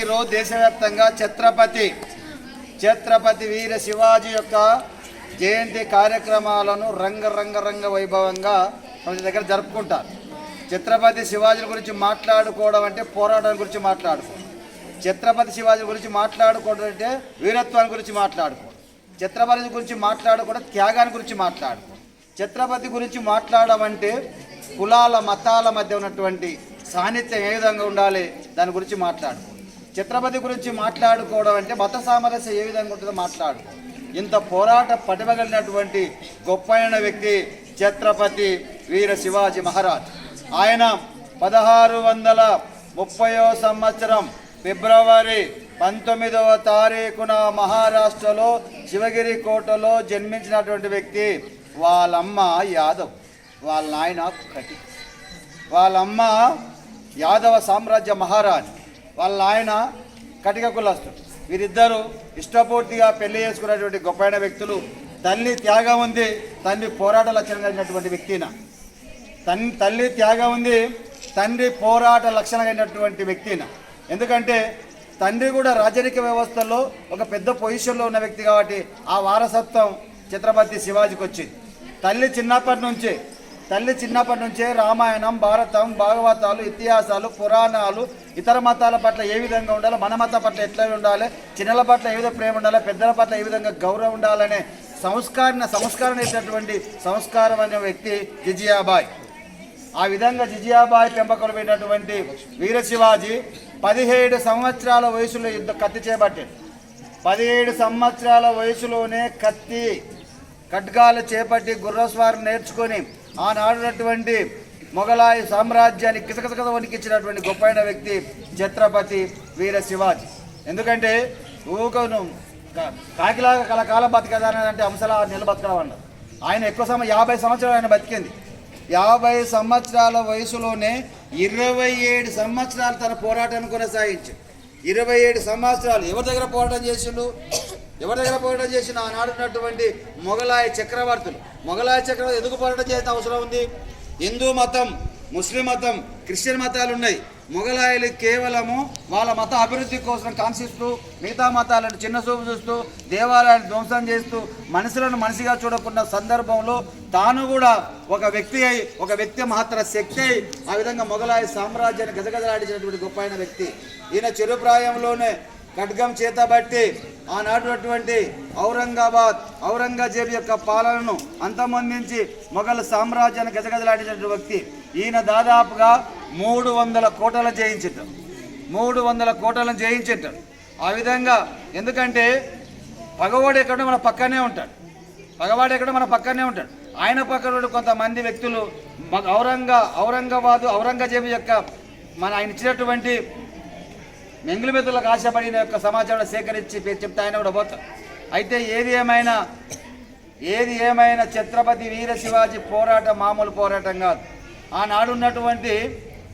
ఈరోజు దేశవ్యాప్తంగా ఛత్రపతి ఛత్రపతి వీర శివాజీ యొక్క జయంతి కార్యక్రమాలను రంగ రంగ వైభవంగా ప్రతి దగ్గర జరుపుకుంటారు. ఛత్రపతి శివాజీ గురించి మాట్లాడుకోవడం అంటే పోరాటం గురించి మాట్లాడుకోవడం. ఛత్రపతి శివాజీ గురించి మాట్లాడుకోవడం అంటే వీరత్వాన్ని గురించి మాట్లాడుకోవడం. ఛత్రపతి గురించి మాట్లాడుకోవడం త్యాగాన్ని గురించి మాట్లాడుకోవడం. ఛత్రపతి గురించి మాట్లాడడం అంటే కులాల మతాల మధ్య ఉన్నటువంటి సాన్నిధ్యం ఏ విధంగా ఉండాలి? దాని గురించి మాట్లాడుకోవడం. చిత్రపతి గురించి మాట్లాడుకోవడం అంటే మత సామరస్యం ఏ విధంగా ఉంటుందో మాట్లాడు. ఇంత పోరాట పటిమ గొప్ప గొప్పైన వ్యక్తి ఛత్రపతి వీర శివాజీ మహారాజ్. ఆయన పదహారు వందల ముప్పయో సంవత్సరం ఫిబ్రవరి పంతొమ్మిదవ తారీఖున మహారాష్ట్రలో శివగిరి కోటలో జన్మించినటువంటి వ్యక్తి వాళ్ళమ్మ యాదవ్. వాళ్ళ నాయన కటి వాళ్ళమ్మ యాదవ సామ్రాజ్య మహారాణి. వాళ్ళ ఆయన కటిక కులస్తుడు. వీరిద్దరూ ఇష్టపూర్తిగా పెళ్ళి చేసుకున్నటువంటి గొప్పైన వ్యక్తులు. తల్లి త్యాగం ఉంది తండ్రి పోరాట లక్షణం కలిగినటువంటి వ్యక్తిన తన్ తల్లి త్యాగం ఉంది తండ్రి పోరాట లక్షణం కలిగినటువంటి వ్యక్తిన ఎందుకంటే తండ్రి కూడా రాజరిక వ్యవస్థలో ఒక పెద్ద పొజిషన్లో ఉన్న వ్యక్తి కాబట్టి ఆ వారసత్వం ఛత్రపతి శివాజీకి వచ్చింది తల్లి చిన్నప్పటి నుంచే తల్లి చిన్నప్పటి నుంచే రామాయణం భారతం భాగవతాలు ఇతిహాసాలు పురాణాలు ఇతర మతాల పట్ల ఏ విధంగా ఉండాలో మన మతం పట్ల ఎట్లా ఉండాలి చిన్నల పట్ల ఏ విధంగా ప్రేమ ఉండాలి పెద్దల పట్ల ఏ విధంగా గౌరవం ఉండాలనే సంస్కారణ సంస్కారం ఇచ్చినటువంటి సంస్కారం అనే వ్యక్తి జిజియాబాయ్. ఆ విధంగా జిజియాబాయ్ పెంపకం పెట్టినటువంటి పదిహేడు సంవత్సరాల వయసులో యుద్ధ కత్తి చేపట్టాడు. పదిహేడు సంవత్సరాల వయసులోనే కత్తి ఖడ్గాలు చేపట్టి గుర్రస్వారం నేర్చుకొని ఆనాడున్నటువంటి మొఘలాయి సామ్రాజ్యాన్ని కిసకిసకత వణికిచ్చినటువంటి గొప్పైన వ్యక్తి ఛత్రపతి వీర శివాజీ. ఎందుకంటే ఊకను కా- కాకిలాగా కలకాలం బతకదాని అంటే అంశలా నెల బతకడం అన్నారు ఆయన ఎక్కువ సమయం యాభై సంవత్సరాలు ఆయన బతికింది. యాభై సంవత్సరాల వయసులోనే ఇరవై ఏడు సంవత్సరాలు తన పోరాటాన్ని కొనసాగించు ఇరవై ఏడు సంవత్సరాలు ఎవరి దగ్గర పోరాటం చేసిండు? ఎవరి దగ్గర పోరాటం చేసిన ఆనాడున్నటువంటి మొఘలాయ చక్రవర్తులు మొఘలాయ చక్రవర్తి ఎందుకు పోరాటం చేసిన అవసరం ఉంది? హిందూ మతం ముస్లిం మతం క్రిస్టియన్ మతాలు ఉన్నాయి. మొఘలాయలు కేవలము వాళ్ళ మత అభివృద్ధి కోసం కాంక్షిస్తూ మిగతా మతాలను చిన్న చూపు చూస్తూ దేవాలయాన్ని ధ్వంసం చేస్తూ మనుషులను మనిషిగా చూడకున్న సందర్భంలో తాను కూడా ఒక వ్యక్తి అయి ఒక వ్యక్తి మహత్తర శక్తి అయి ఆ విధంగా మొఘలాయ సామ్రాజ్యాన్ని గజగజలాడించినటువంటి గొప్ప అయిన వ్యక్తి. ఈయన చిరుప్రాయంలోనే ఖడ్గం చేతబట్టి ఆనాటినటువంటి ఔరంగాబాద్ ఔరంగజేబు యొక్క పాలనను అంతమొందించి మొఘల్ సామ్రాజ్యాన్ని గజగజలాడించినటువంటి వ్యక్తి. ఈయన దాదాపుగా మూడు వందల కోటలు జయించటం మూడు వందల కోటలను జయించటం ఆ విధంగా ఎందుకంటే పగవాడు ఎక్కడ మన పక్కనే ఉంటాడు. పగవాడు ఎక్కడ మన పక్కనే ఉంటాడు. ఆయన పక్కన కొంతమంది వ్యక్తులు ఔరంగా ఔరంగాబాదు ఔరంగజేబు యొక్క మన ఆయన ఇచ్చినటువంటి మెంగుల ఆశపడిన యొక్క సమాచారం సేకరించి పే- చెప్తే ఆయన కూడా పోతాం అయితే ఏది ఏమైనా ఏది ఏమైనా ఛత్రపతి వీర శివాజీ పోరాటం మామూలు పోరాటం కాదు. ఆనాడున్నటువంటి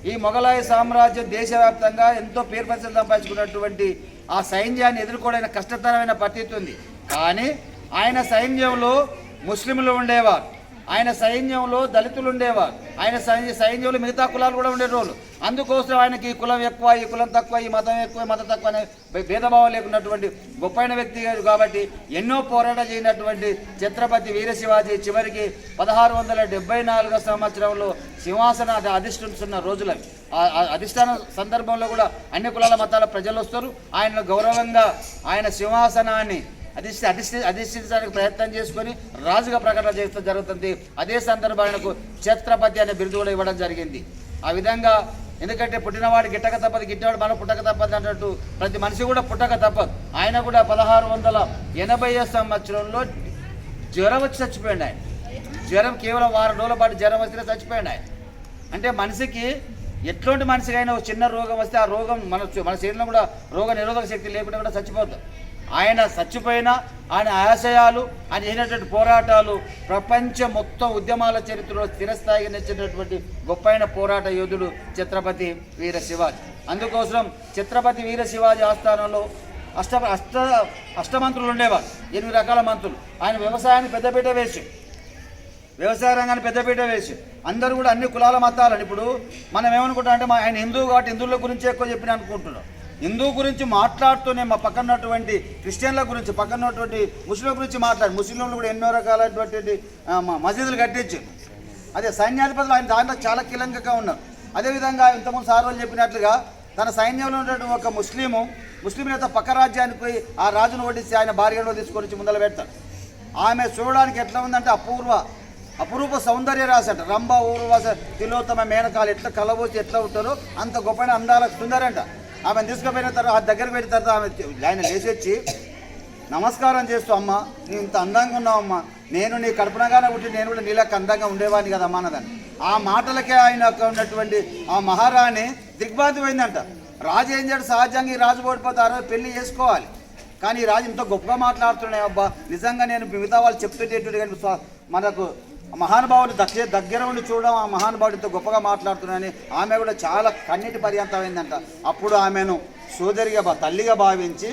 ఈ మొఘలాయ సామ్రాజ్యం దేశవ్యాప్తంగా ఎంతో పేరు ప్రసిద్ధి సంపాదించుకున్నటువంటి ఆ సైన్యాన్ని ఎదుర్కోవడానికి కష్టతరమైన పరిస్థితి ఉంది. కానీ ఆయన సైన్యంలో ముస్లింలు ఉండేవారు. ఆయన సైన్యంలో దళితులు ఉండేవారు. ఆయన సైన్యంలో మిగతా కులాలు కూడా ఉండేటోళ్ళు. అందుకోసం ఆయనకి ఈ కులం ఎక్కువ ఈ కులం తక్కువ ఈ మతం ఎక్కువ ఈ మతం తక్కువ అనే భేదభావం లేకున్నటువంటి గొప్పైన వ్యక్తి గారు కాబట్టి ఎన్నో పోరాటాలు చేయనటువంటి ఛత్రపతి వీరశివాజీ చివరికి పదహారు వందల డెబ్బై నాలుగో సంవత్సరంలో సింహాసన అధిష్ఠిస్తున్న రోజులవి అధిష్టాన సందర్భంలో కూడా అన్ని కులాల మతాల ప్రజలు వస్తారు. ఆయన గౌరవంగా ఆయన సింహాసనాన్ని అధిష్ఠి అధిష్ఠి అధిష్ఠించడానికి ప్రయత్నం చేసుకొని రాజుగా ప్రకటన చేస్తూ జరుగుతుంది. అదే సందర్భాలకు ఛత్రపతి అనే బిరుదు కూడా ఇవ్వడం జరిగింది. ఆ విధంగా ఎందుకంటే పుట్టినవాడు గిట్టక తప్పదు గిట్టవాడు మనం పుట్టక తప్పదు అన్నట్టు ప్రతి మనిషి కూడా పుట్టక తప్పదు. ఆయన కూడా పదహారు వందల ఎనభై సంవత్సరంలో జ్వరం వచ్చి చచ్చిపోయాడు ఆయన. జ్వరం కేవలం వారం రోజుల పాటు జ్వరం వస్తే చచ్చిపోయాడు ఆయన. అంటే మనిషికి ఎట్లాంటి మనిషికైనా ఒక చిన్న రోగం వస్తే ఆ రోగం మన మన శరీరంలో కూడా రోగ నిరోధక శక్తి లేకుండా కూడా చచ్చిపోతాం ఆయన చచ్చిపోయిన ఆయన ఆశయాలు ఆయన చేసినటువంటి పోరాటాలు ప్రపంచ మొత్తం ఉద్యమాల చరిత్రలో స్థిరస్థాయిగా నిలిచినటువంటి గొప్పైన పోరాట యోధుడు ఛత్రపతి వీర శివాజీ అందుకోసం ఛత్రపతి వీర శివాజీ ఆస్థానంలో అష్ట అష్ట అష్టమంత్రులు ఉండేవారు. ఎనిమిది రకాల మంత్రులు. ఆయన వ్యవసాయాన్ని పెద్దపీట వేసి వ్యవసాయ రంగాన్ని పెద్దపీట వేసి అందరూ కూడా అన్ని కులాల మతాలను. ఇప్పుడు మనం ఏమనుకుంటాం అంటే మా ఆయన హిందువు కాబట్టి హిందువుల గురించి ఎక్కువ చెప్పిన అనుకుంటున్నాం. హిందూ గురించి మాట్లాడుతూనే మా పక్కన ఉన్నటువంటి క్రిస్టియన్ల గురించి పక్కన ఉన్నటువంటి ముస్లింల గురించి మాట్లాడు. ముస్లింలు కూడా ఎన్నో రకాలైనటువంటి మసీదులు కట్టించారు అదే సైన్యాధిపతులు ఆయన దాంట్లో చాలా కీలకంగా ఉన్నారు. అదేవిధంగా ఇంతకుముందు సార్ వాళ్ళు చెప్పినట్లుగా తన సైన్యంలో ఉన్నటువంటి ఒక ముస్లిము ముస్లిం నేత పక్క రాజ్యానికి పోయి ఆ రాజును ఓడిస్తే ఆయన భార్యలో తీసుకొని వచ్చి ముందర పెడతాడు. ఆమె చూడడానికి ఎట్లా ఉందంటే అపూర్వ అపురూప సౌందర్య రాసట. రంభ ఊర్వశ తిలోత్తమ మేనకాలు ఎట్లా కలబోసి ఎట్లా ఉంటారో అంత గొప్ప అందాల సుందరంట. ఆమెను తీసుకుపోయిన తర్వాత ఆ దగ్గర పెట్టిన తర్వాత ఆమె ఆయన లేచొచ్చి నమస్కారం చేస్తూ అమ్మ నువ్వు ఇంత అందంగా ఉన్నావమ్మా నేను నీ కడుపునగానే పుట్టి నేను కూడా నీళ్ళకి అందంగా ఉండేవాడిని కదా అన్నదాన్ని ఆ మాటలకే ఆయన ఉన్నటువంటి ఆ మహారాణి దిగ్బాధిపోయిందంట రాజు ఏం చేయడు సహజంగా ఈ రాజు ఓడిపోతారు పెళ్ళి చేసుకోవాలి. కానీ ఈ రాజు ఇంత గొప్పగా మాట్లాడుతున్నాయి అబ్బా. నిజంగా నేను మిగతా వాళ్ళు చెప్తుంటేటువంటి మనకు మహానుభావుని దగ్గర దగ్గర ఉండి చూడడం ఆ మహానుభావుడు ఇంత గొప్పగా మాట్లాడుతున్నాయని ఆమె కూడా చాలా కన్నీటి పర్యంతమైందంట. అప్పుడు ఆమెను సోదరిగా తల్లిగా భావించి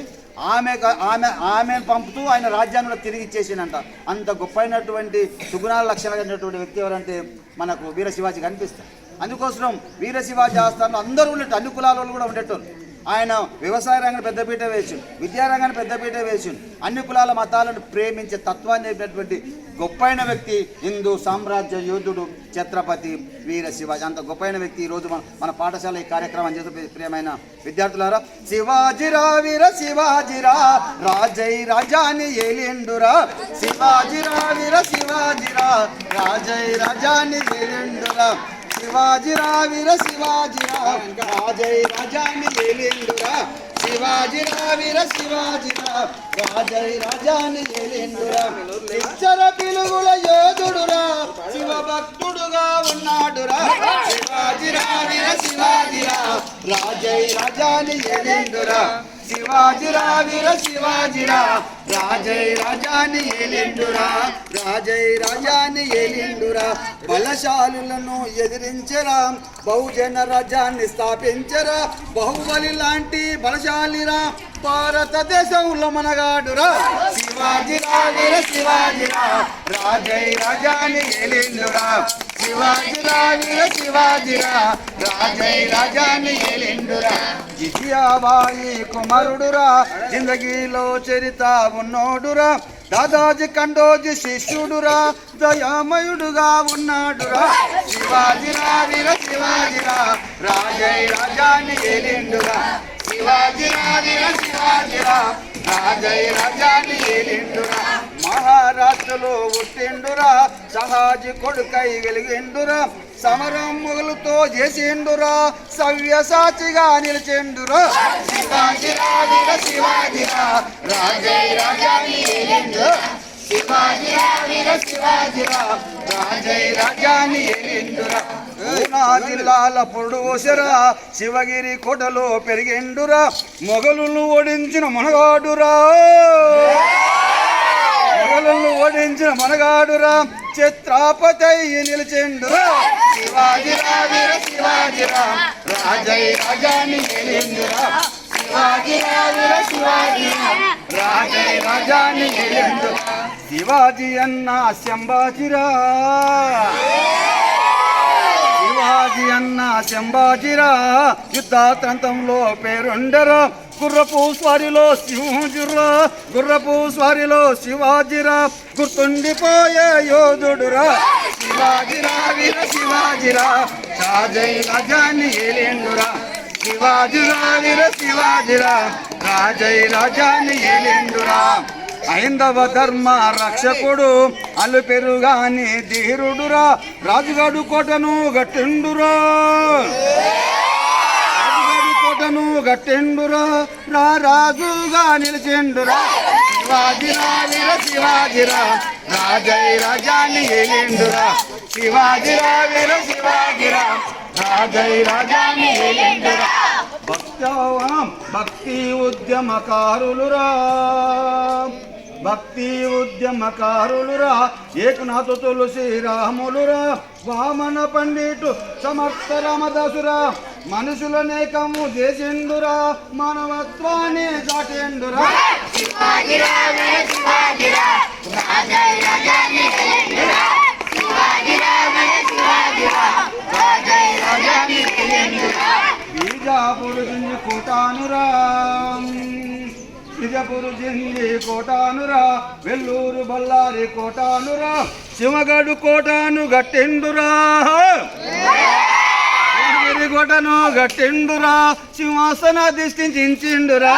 ఆమె ఆమె ఆమెను పంపుతూ ఆయన రాజ్యాన్ని కూడా తిరిగి ఇచ్చేసిందంట. అంత గొప్పైనటువంటి సుగుణాల లక్షణాలు కలిగినటువంటి వ్యక్తి ఎవరంటే మనకు వీర శివాజీ కనిపిస్తారు. అందుకోసం వీర శివాజీ ఆస్థానంలో అందరూ ఉండేట్టు అన్ని కులాల వాళ్ళు కూడా ఉండేటోళ్ళు. ఆయన వ్యవసాయ రంగాన్ని పెద్దపీట వేసిండు విద్యారంగాన్ని పెద్దపీట వేసిండు అన్ని కులాల మతాలను ప్రేమించే తత్వాన్ని చెప్పినటువంటి గొప్పైన వ్యక్తి హిందూ సామ్రాజ్య యోధుడు ఛత్రపతి వీర శివాజీ. అంత గొప్పైన వ్యక్తి ఈరోజు మన మన పాఠశాల ఈ కార్యక్రమం చేసే ప్రియమైన విద్యార్థులారా శివాజీరా వీర శివాజీరా రాజై రాజాని ఏలిండురా శివాజీరా వీర శివాజీరా రాజై రాజాని ఏలిండురా. శివాజిరా వీర శివాజిరా రాజై రాజాని శివాజిరా వీర శివాజిరా రాజై రాజాని ఏలిండురా ఇచ్చర పిలుగుల యోధుడురా. శివ భక్తుడుగా ఉన్నాడురా. శివాజిరా వీర శివాజిరా రాజై రాజాని ఏలిండురా శివాజిరా వీర శివాజిరా రాజై రాజాని ఏలిండురా రాజై రాజాని ఏలిండురా బలశాలులను ఎదిరించరా బహుజన రాజ్యాన్ని స్థాపించరా బాహుబలి లాంటి బలశాలిరా భారతదేశంలో మనగాడురా. శివాజీ వీర శివాజిరా రాజై రాజాని ఏలిండురా. శివాజీ వీర శివాజీరా రాజై రాజాని ఏలిండురా. జిజియాబాయి కుమారుడురా జిందగీలో చరిత ఉన్నోడురా. దాదాజీ కండోజీ శిష్యుడురా దయామయుడుగా ఉన్నాడురా. శివాజీరా వీర శివాజీరా రాజై రాజాని ఏలిండురా. శివాజీరా వీర శివాజీరా రాజై రాజాని ఏలిండురా. మహారాష్ట్రలో పుట్టిండురా సహాజీ కొడుకై వెలిగిండురా సమరం మొగలుతో చేసిండురా సవ్యసాచిగా నిలిచిండురా శివాజిరా వీర శివాజిరా రాజై రాజాని ఏలిండురా శివాజిరా వీర శివాజిరా రాజై రాజాని ఏలిండురా పూనా జిల్లాల పొడుసరా శివగిరి కోటలో పెరిగిండురా మొగలు ఓడించిన మనగాడురా. మొగలు ఓడించిన మనగాడురా. చిత్రాపతి నిలిచిండురా. శివాజిరా వీర శివాజిరా రాజై రాజాని ఏలిండురా శివాజిరా వీర శివాజిరా రాజై రాజాని ఏలిండురా శివాజీ అన్న శంబాజీరా శివాజీ అన్న శంబాజీరా యుద్ధాతంతంలో పేరుండరా. గుర్రపు స్వారిలో సింహజురా గుర్రపు స్వారిలో శివాజిరా గుర్తుండిపోయే యోధుడురా. శివాజిరా వీర శివాజిరా రాజై రాజాన్ని ఏలేండురా శివాజిరా వీర శివాజిరా రాజై రాజాన్ని ఏలేండురా ఐందవ ధర్మ రక్షకుడు అల్లు పెరుగాని ధీరుడురా. రాజుగాడు కోటను గట్టిండురా. కోటను గట్టెండురా రా రాజుగా నిలిచిండురా. శివాజిరా శివాజిరా రాజై రాజాని ఏలిండురా. శివాజిరా వీర శివాజిరా రాజై రాజాని ఏలిండురా. భక్తవనం భక్తి ఉద్యమకారులురా. భక్తి ఉద్యమకారులురా ఏకనాథ తులసి రాములురా. వామన పండిటు సమర్థ రామదాసురా. మనుషులనేకము చేసిండురా మానవత్వాన్ని దాటేండురా. బీజాపురు జింది కోటానురా. విజయపురు జింది కోటానురా. వెల్లూరు బళ్ళారి కోటానురా. శివగడు కోటాను గట్టెండురా గిరి గట్టిండురా గట్టెండురా సింహాసన దిష్టించిండురా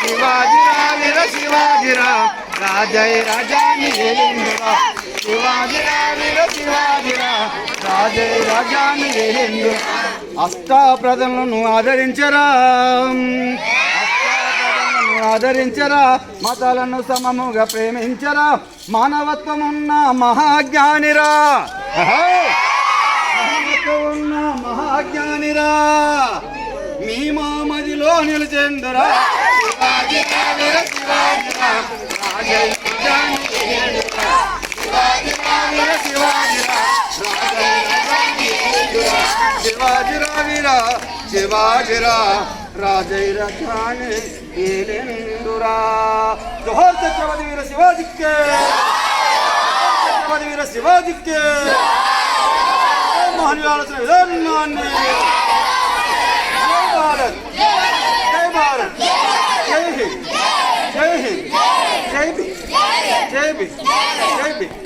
శివాజిరా వీర శివాజిరా రాజయ్ రాజాని ఏలిండురా. శివాజిరా వీర శివాజిరా రాజయ్ రాజాని ఏలిండు అష్టాప్రదలను ఆదరించరా. ఆదరించరా. మతాలను సమముగా ప్రేమించరా. మానవత్వమున్న మహాజ్ఞానిరా. నిలిచెందురా. శివాజిరా వీర శివాజిరా రాజయ్య రాజాని ఏలెందురా జోహర్ వీర వీర మోహన్ విధానాన్ని Recebe! Recebe!